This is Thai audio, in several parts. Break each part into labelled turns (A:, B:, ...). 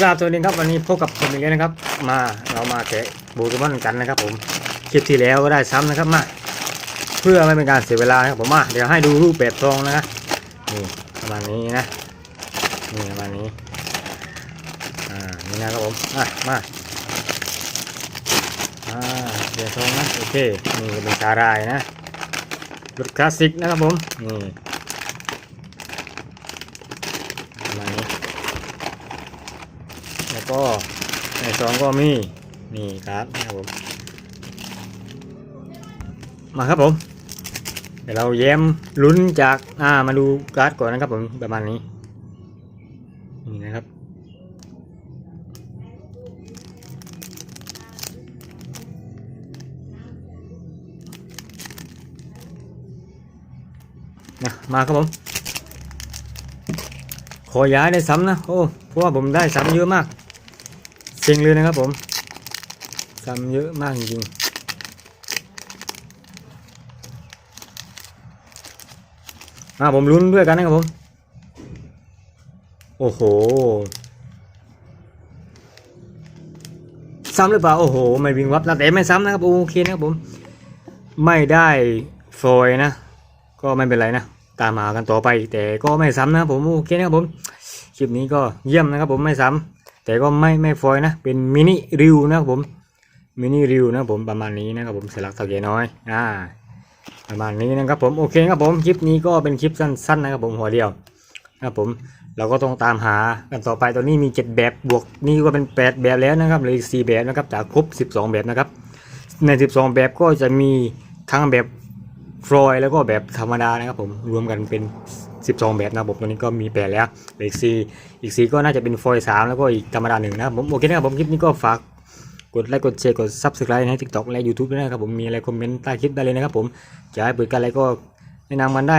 A: กราบสวัสดีครับวันนี้พบกับผมอีกแล้วนะครับ มาเรามาแกะโปเกมอนกันนะครับ ผมคลิปที่แล้วก็ได้ซ้ำนะครับมาเพื่อไม่เป็นการเสียเวลานะครับผมมาเดี๋ยวให้ดูรูปแบบซองนะครับนี่ประมาณนี้นะนี่ประมาณนี้อ่านี่นะครับผมอะมาอ่าเดี๋ยวซองนะโอเคนี่เป็นสาหร่ายนะรถคลาสสิกนะครับผมนี่ประมาณนี้ แล้วก็ในซองก็มีนี่ครับนะครับผมมาครับผมเดี๋ยวเราแย้มลุ้นจากอ่ามาดูการ์ดก่อนนะครับผมประมาณนี้นี่นะครับนะมาครับผม ขอย้ายได้ซ้ำนะ โอ้เพราะว่าผมได้ซ้ำเยอะมาก เซ็งเลยนะครับผมซ้ำเยอะมากจริงมาผมลุ้นด้วยกันนะครับผม โอ้โห ซ้ำหรือเปล่า โอ้โห ไม่วิ่งวับนะแต่ไม่ซ้ำนะครับ โอเคนะครับผม ไม่ได้ฟอยนะ ก็ไม่เป็นไรนะ ตามมากันต่อไป แต่ก็ไม่ซ้ำนะครับผม โอเคนะครับผม คลิปนี้ก็เยี่ยมนะครับผม ไม่ซ้ำ แต่ก็ไม่ไม่ฟอยนะ เป็นมินิริวนะครับผมมินิริวนะครับผมประมาณนี้นะครับผมสลักเท่าแก่น้อยอ่าประมาณนี้นะครับผมโอเคครับผมคลิปนี้ก็เป็นคลิปสั้นๆนะครับผมหัวเดียวนะครับผมเราก็ต้องตามหากันต่อไปตอนนี้มี 7 แบบบวกนี่ก็เป็น 8 แบบแล้วนะครับเหลยสี่แบบนะครับจากครบ 12 แบบนะครับ ใน 12 แบบก็จะมีทั้งแบบฟลอยแล้วก็แบบธรรมดานะครับผมรวมกันเป็น 12 แบบนะผมตัวนี้ก็มีแปดแล้วเลืออีกสี่อีกสี่ก็น่าจะเป็นฟอยสามแล้วก็อีกธรรมดาหนึ่งนะผมโอเคนะครับผมคลิปนี้ก็ฝากกดไลค์กดแชร์กด subscribe ให้ TikTok และ YouTube ด้วยนะครับผมมีอะไรคอมเมนต์ใต้คลิปได้เลยนะครับผมจะให้เปิดกันอะไรก็แนะนำมันได้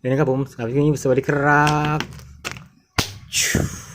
A: เลยนะครับผมสำหรับคลิปนี้สวัสดีครับ